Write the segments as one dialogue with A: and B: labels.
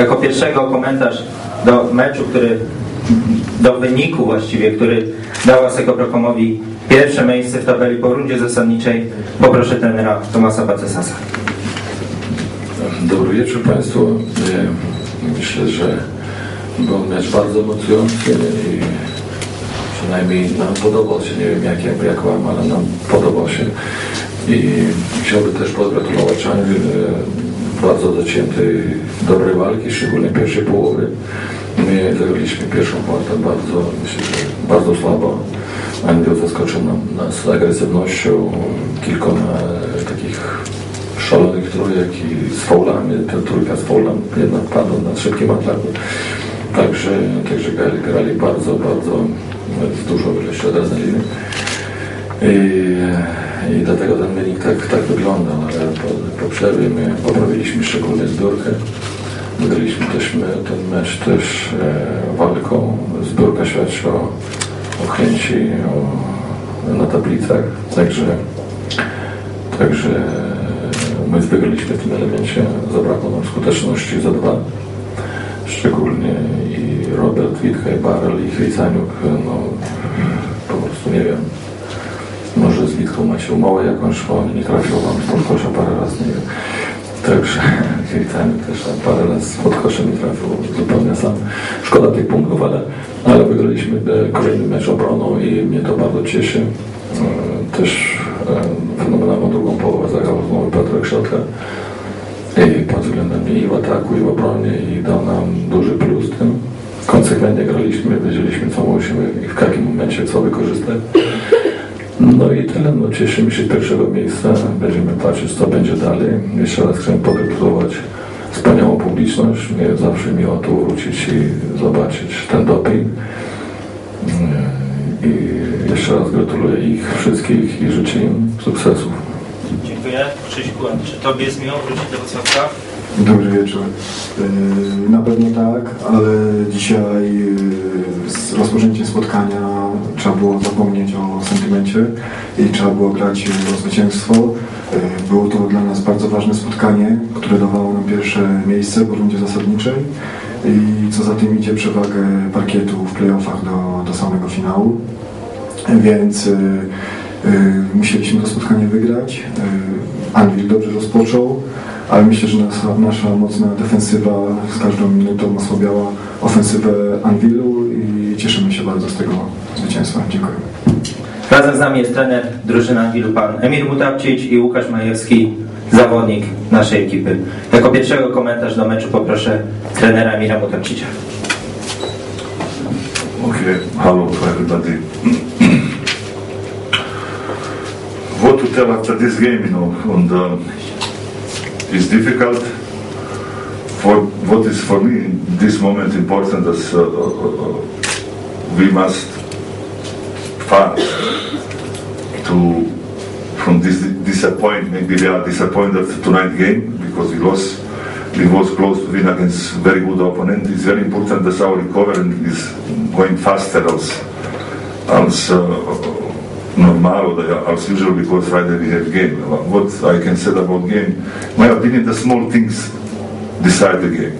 A: Jako pierwszego komentarz do meczu, który do wyniku właściwie, który dał Aseko Prokomowi pierwsze miejsce w tabeli po rundzie zasadniczej, poproszę trenera Tomasa Bacesasa.
B: Dobry wieczór Państwu. E, Myślę, że był mecz bardzo emocjonujący i przynajmniej nam podobał się. Nie wiem jak, jak, Wam, ale nam podobał się. I chciałbym też pogratulować bardzo dociętej, dobrej walki, szczególnie pierwszej połowy. My zagraliśmy pierwszą kwartę bardzo, myślę, bardzo słabo. Anglia zaskoczył nam, nas agresywnością, kilkoma takich szalonych trójek i z faulami, ta trójka z faulem jedna padła na szybkim ataku. Także, także grali, grali bardzo, bardzo z dużą ilością adrenaliny. I dlatego ten wynik tak, tak wyglądał, ale po, po przerwie my poprawiliśmy szczególnie zbiórkę. Wygraliśmy też my, ten mecz też e, walką. Zbiórka świadczy o, o chęci o, na tablicach. Także, także my wygraliśmy w tym elemencie. Zabrakło nam skuteczności za dwa. Szczególnie i Robert Witka i Barel i Chrycaniuk, no po prostu nie wiem. Macie umowę jakąś, bo nie trafił wam z podkosza parę razy, nie wiem. Także Chrycaniuk też parę razy z podkoszem nie trafił zupełnie sam. Szkoda tych punktów, ale, ale wygraliśmy e, kolejny mecz obroną i mnie to bardzo cieszy. E, Też e, fenomenalną drugą połowę zagrał znowu Piotrek Środka i pod względem i w ataku, i w obronie i dał nam duży plus tym. Konsekwentnie graliśmy, wiedzieliśmy co musimy i w jakim momencie co wykorzystać. No i tyle, no cieszymy się z pierwszego miejsca, będziemy patrzeć co będzie dalej. Jeszcze raz chcę pogratulować wspaniałą publiczność, mnie zawsze miło tu wrócić i zobaczyć ten doping. I jeszcze raz gratuluję ich wszystkich i życzę im sukcesów.
A: Dziękuję. Krzyśku, czy Tobie jest miło wrócić do Wrocławka?
C: Dobry wieczór. Yy, Na pewno tak, ale dzisiaj yy, z rozpoczęciem spotkania trzeba było zapomnieć o sentymencie i trzeba było grać o zwycięstwo. Yy, Było to dla nas bardzo ważne spotkanie, które dawało nam pierwsze miejsce w rundzie zasadniczej i co za tym idzie przewagę parkietu w playoffach do, do samego finału. Więc y, y, musieliśmy to spotkanie wygrać. Y, Anvil dobrze rozpoczął, ale myślę, że nasza, nasza mocna defensywa z każdą minutą osłabiała ofensywę Anvilu i cieszymy się bardzo z tego zwycięstwa. Dziękuję.
A: Razem z nami jest trener drużyny Anwilu, pan Emil Mutawcic i Łukasz Majewski, zawodnik naszej ekipy. Jako pierwszego komentarz do meczu poproszę trenera Emila Mutawcicia.
D: Okay, hello to everybody. what to tell after this game, you know, and uh, it's difficult. For what is for me in this moment important is uh, uh, we must fight to from this disappointment. Maybe we are disappointed tonight game because we lost. We was close to win against very good opponent. It's very important that our recovery is going faster as as uh, normal or as usual because Friday we have game. What I can say about game, my opinion, the small things decide the game.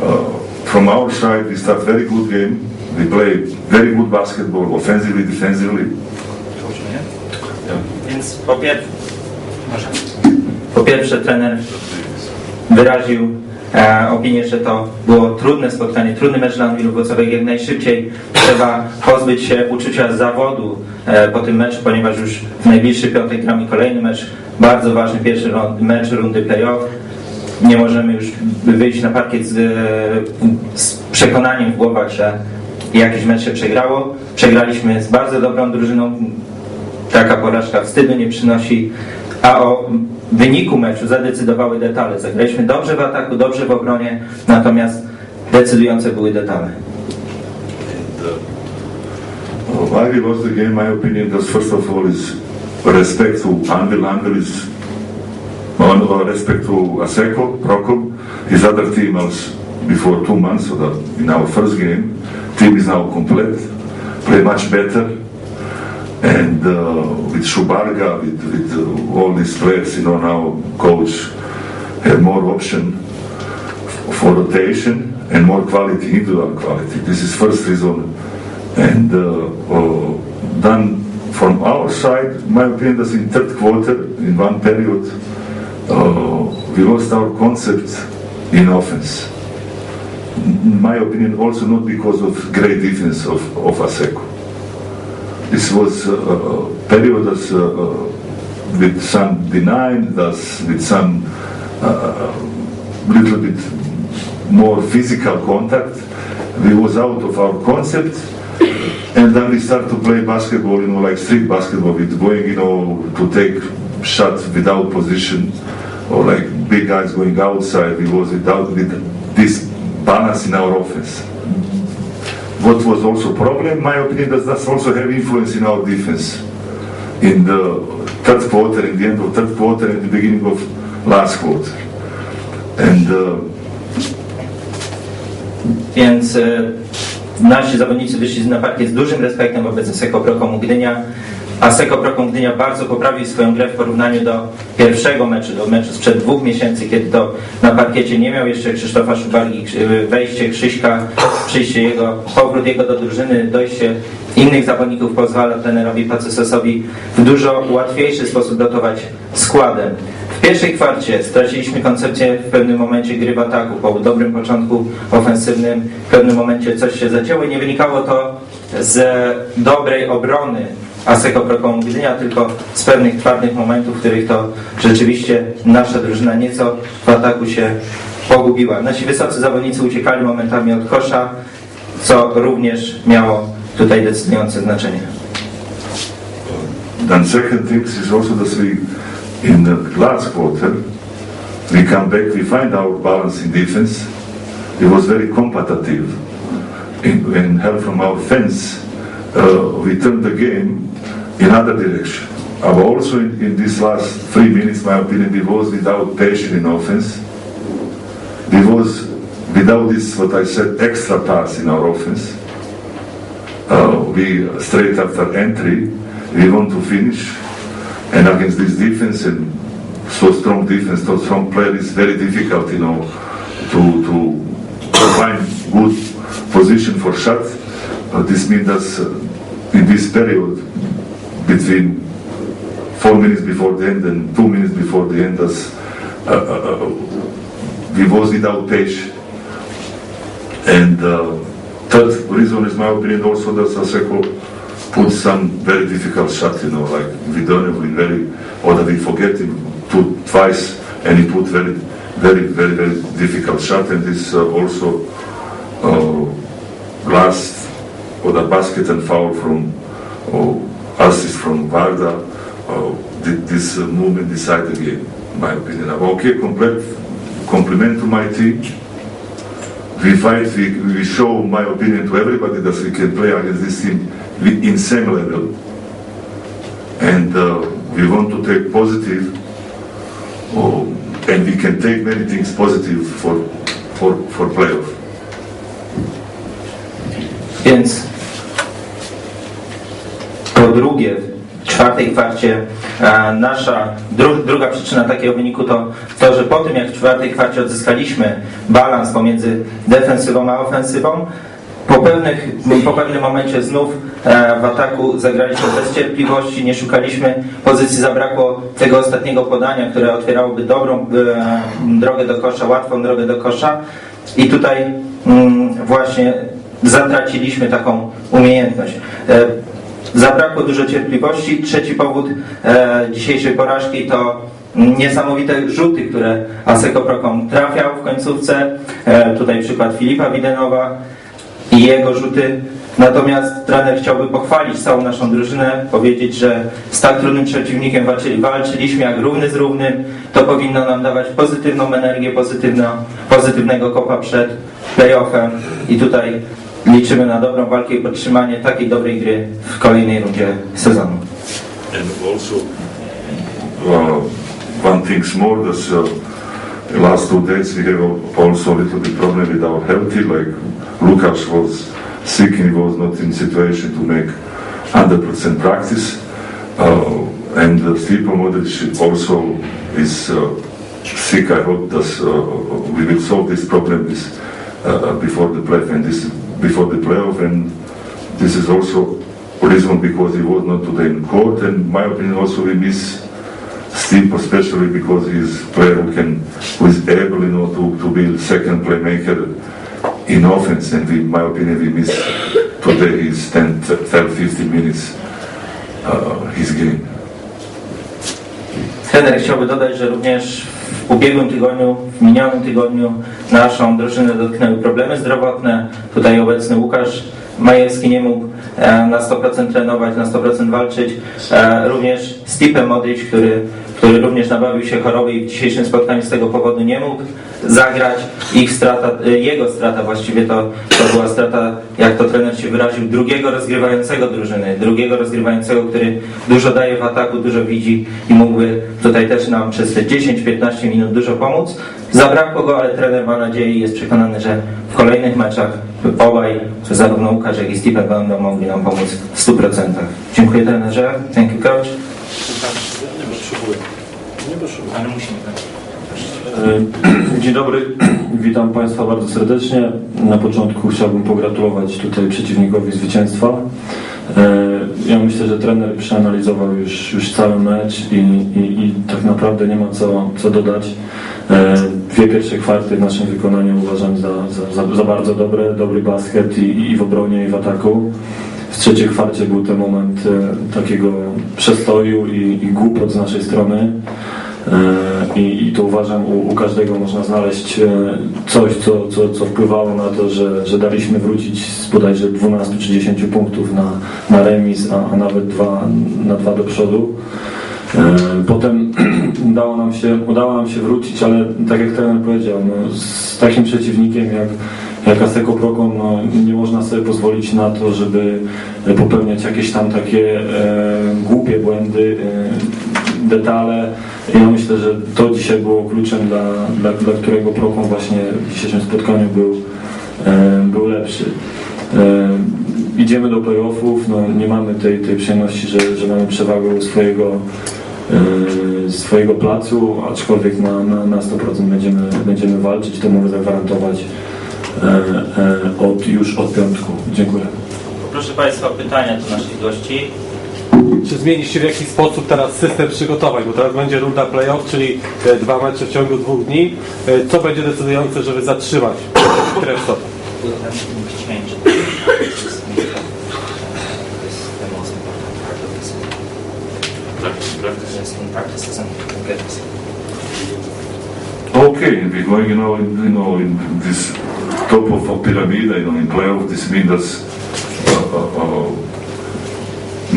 D: Uh, from our side, we start very good game. We play very good basketball, offensively, defensively.
A: Więc po, pier... Po pierwsze trener wyraził e, opinię, że to było trudne spotkanie, trudny mecz dla Anwilu Wrocławek. Jak najszybciej trzeba pozbyć się uczucia zawodu e, po tym meczu, ponieważ już w najbliższy piątek gramy kolejny mecz, bardzo ważny pierwszy mecz rundy playoff. Nie możemy już wyjść na parkiet z, z przekonaniem w głowach, że jakiś mecz się przegrało. Przegraliśmy z bardzo dobrą drużyną, taka porażka wstydu nie przynosi, a o wyniku meczu zadecydowały detale. Zagraliśmy dobrze w ataku, dobrze w obronie, natomiast decydujące były detale.
D: Why we lost the game, my opinion, is first of all is respect to Anvil. Anvil is on uh, respect to Aseko, Rokom, his other team was before two months, so that in our first game, team is now complete, play much better, and uh, with Shubarga, with, with uh, all these players, you know, now coach have more option for rotation and more quality, individual quality. This is first reason. And uh, uh, then from our side, my opinion is in third quarter, in one period, uh, we lost our concept in offense. In my opinion, also not because of great defense of, of Aseko. This was uh, a period that's, uh, uh, with some denying, thus with some uh, little bit more physical contact. We was out of our concept, and then we start to play basketball, you know, like street basketball, with going, you know, to take shots without position, or like big guys going outside. We was without with this balance in our offense. What was also problem, my opinion, does that also have influence in our defense. In the third quarter, in the end of third quarter, and the beginning of last quarter. And uh,
A: Więc nasi zawodnicy wyszli na z dużym respektem wobec. Aseko Prokom Gdynia bardzo poprawił swoją grę w porównaniu do pierwszego meczu, do meczu sprzed dwóch miesięcy, kiedy to na parkiecie nie miał jeszcze Krzysztofa Szubargi, Krzy- wejście Krzyśka, przyjście jego, powrót jego do drużyny, dojście innych zawodników pozwala trenerowi Pacesosowi w dużo łatwiejszy sposób dotować składem. W pierwszej kwarcie straciliśmy koncepcję w pewnym momencie gry w ataku. Po dobrym początku ofensywnym w pewnym momencie coś się zacięło i nie wynikało to z dobrej obrony Aseko Prokom Gdynia, tylko z pewnych twardych momentów, w których to rzeczywiście nasza drużyna nieco w ataku się pogubiła. Nasi wysocy zawodnicy uciekali momentami od kosza, co również miało tutaj decydujące znaczenie.
D: then second thing is also that we, in the last quarter, we come back, we find our balance in defense. It was very competitive. In help from our fans, uh, we turned the game in other direction. But also in, in these last three minutes, my opinion, we was without passion in offense. We was without this, what I said, extra pass in our offense. Uh, we straight after entry, we want to finish, and against this defense and so strong defense, so strong player, it's very difficult, you know, to to, find good position for shot. This means that uh, in this period between four minutes before the end and two minutes before the end, as uh, uh, we was without pace. And third reason is my opinion also that Saseko put some very difficult shot, you know, like we don't have been very, or that we forget him two, twice, and he put very, very, very, very difficult shot, and this uh, also uh, last or the basket and foul from or assist from Varda, thi- this uh, movement decided the game, my opinion. Okay, complete compliment to my team. We fight, we, we show my opinion to everybody that we can play against this team in same level. And uh, we want to take positive, oh, and we can take many things positive for, for, for playoff.
A: Więc po drugie, w czwartej kwarcie e, nasza dru, druga przyczyna takiego wyniku to to, że po tym jak w czwartej kwarcie odzyskaliśmy balans pomiędzy defensywą a ofensywą, po, pewnych, po pewnym momencie znów e, w ataku zagraliśmy bez cierpliwości, nie szukaliśmy pozycji, zabrakło tego ostatniego podania, które otwierałoby dobrą e, drogę do kosza, łatwą drogę do kosza. I tutaj mm, właśnie zatraciliśmy taką umiejętność. E, Zabrakło dużo cierpliwości. Trzeci powód e, dzisiejszej porażki to niesamowite rzuty, które Aseko Prokom trafiał w końcówce. E, tutaj przykład Filipa Widenowa i jego rzuty. Natomiast trener chciałby pochwalić całą naszą drużynę, powiedzieć, że z tak trudnym przeciwnikiem walczyli, walczyliśmy jak równy z równym. To powinno nam dawać pozytywną energię, pozytywno, pozytywnego kopa przed playoffem i tutaj liczymy na dobrą walkę i podtrzymanie takiej dobrej gry w kolejnej rundzie sezonu.
D: And also, uh, one thing more, that uh, last two days we have also a little bit problem with our healthy, like Lukas was sick and he was not in situation to make 100% practice. Uh, and uh, Stipo Modric also is uh, sick. I hope that uh, we will solve this problem this, uh, before the play and this before the playoff. And this is also reason because he was not today in court. And my opinion also we miss Steve especially because he's player who can who is able you know to, to be second playmaker in offense. And in my opinion we miss today his 10, 12, 15 minutes uh, his game.
A: Trener chciałby dodać, że również w ubiegłym tygodniu, w minionym tygodniu naszą drużynę dotknęły problemy zdrowotne. Tutaj obecny Łukasz Majewski nie mógł e, na 100% trenować, na 100% walczyć. E, Również Stipe Modric, który, który również nabawił się choroby i w dzisiejszym spotkaniu z tego powodu nie mógł zagrać. Ich strata, e, jego strata właściwie to, to była strata, jak to trener się wyraził, drugiego rozgrywającego drużyny, drugiego rozgrywającego, który dużo daje w ataku, dużo widzi i mógłby tutaj też nam przez te 10-15 minut dużo pomóc. Zabrakło go, ale trener ma nadzieję i jest przekonany, że w kolejnych meczach obaj, zarówno Łukasz, jak i Steven będą mogli nam pomóc w 100%. Dziękuję trenerze. Thank you coach.
E: Nie potrzebuję. Nie potrzebuję.
A: Ale musimy.
F: E, Dzień dobry, witam Państwa bardzo serdecznie. Na początku chciałbym pogratulować tutaj przeciwnikowi zwycięstwa. E, Ja myślę, że trener przeanalizował już, już cały mecz i, i, i tak naprawdę nie ma co, co dodać. E, Dwie pierwsze kwarty w naszym wykonaniu uważam za, za, za, bardzo dobre, dobry basket i, i w obronie i w ataku. W trzeciej kwarcie był ten moment e, takiego przestoju i, i głupot z naszej strony. E, I, I tu uważam, u, u każdego można znaleźć e, coś, co, co, co wpływało na to, że, że daliśmy wrócić z bodajże 12 czy 10 punktów na, na remis, a, a nawet dwa, na dwa do przodu. E, Potem udało nam, się, udało nam się wrócić, ale tak jak trener powiedział, no, z takim przeciwnikiem jak, jak Aseko Prokon, no, nie można sobie pozwolić na to, żeby popełniać jakieś tam takie e, głupie błędy, e, detale. Ja myślę, że to dzisiaj było kluczem, dla, dla, dla którego Prokon właśnie w dzisiejszym spotkaniu był, był lepszy. Idziemy do playoffów, no, nie mamy tej, tej przyjemności, że, że mamy przewagę swojego, e, swojego placu, aczkolwiek na, na, na 100% będziemy, będziemy walczyć, to mogę zagwarantować e, e, od, już od piątku. Dziękuję.
A: Proszę Państwa, pytania do naszych gości.
E: Czy zmieni się w jakiś sposób teraz system przygotowań? Bo teraz będzie runda playoff, czyli e, dwa mecze w ciągu dwóch dni. E, Co będzie decydujące, żeby zatrzymać krew stop?
D: Okay, we're going, you know, in, you know, in this top of a pyramid, you know, in playoff, this means that, uh, uh, uh,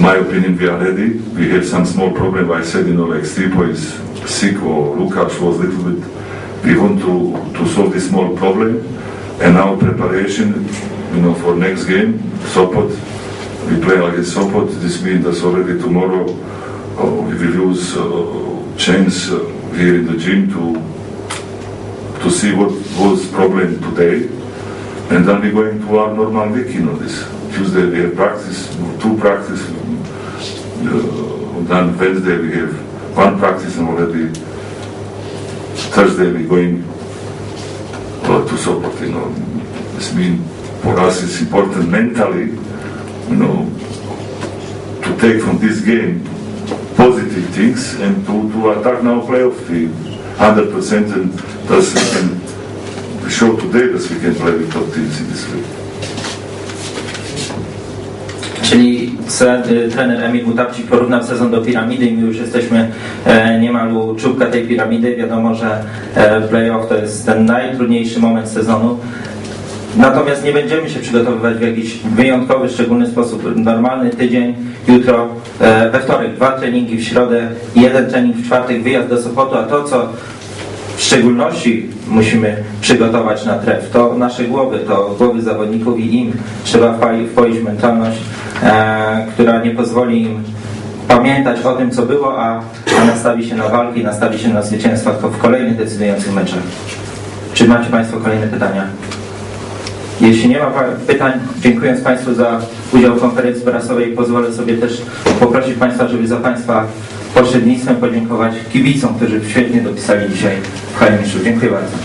D: my opinion, we are ready. We have some small problem. I said, you know, like Stipo is sick or Lukasz was a little bit. We want to, to solve this small problem. And our preparation, you know, for next game, Sopot, we play against Sopot. This means that already tomorrow uh, we will use uh, chance uh, here in the gym to to see what was problem today, and then we go into our normal week. You know, this Tuesday we have practice, two practice. Then Wednesday we have one practice, and already Thursday we're going uh, to support. You know, this means for us it's important mentally, you know, to take from this game positive things and to, to attack now playoff team 100% and thus we can show today that we can play with top teams in this league.
A: Y, trener Emil Mutapcik porównał sezon do piramidy i my już jesteśmy e, niemal u czubka tej piramidy. Wiadomo, że e, playoff to jest ten najtrudniejszy moment sezonu. Natomiast nie będziemy się przygotowywać w jakiś wyjątkowy, szczególny sposób. Normalny tydzień, jutro, e, we wtorek dwa treningi, w środę jeden trening, w czwartek wyjazd do Sopotu, a to co w szczególności musimy przygotować na tref. To nasze głowy, to głowy zawodników i im trzeba wpoi- wpoić mentalność, e, która nie pozwoli im pamiętać o tym, co było, a, a nastawi się na walki, nastawi się na zwycięstwa w kolejnych decydujących meczach. Czy macie Państwo kolejne pytania? Jeśli nie ma pytań, dziękując Państwu za udział w konferencji prasowej, pozwolę sobie też poprosić Państwa, żeby za Państwa pośrednictwem podziękować kibicom, którzy świetnie dopisali dzisiaj w hali mistrzów. Dziękuję bardzo.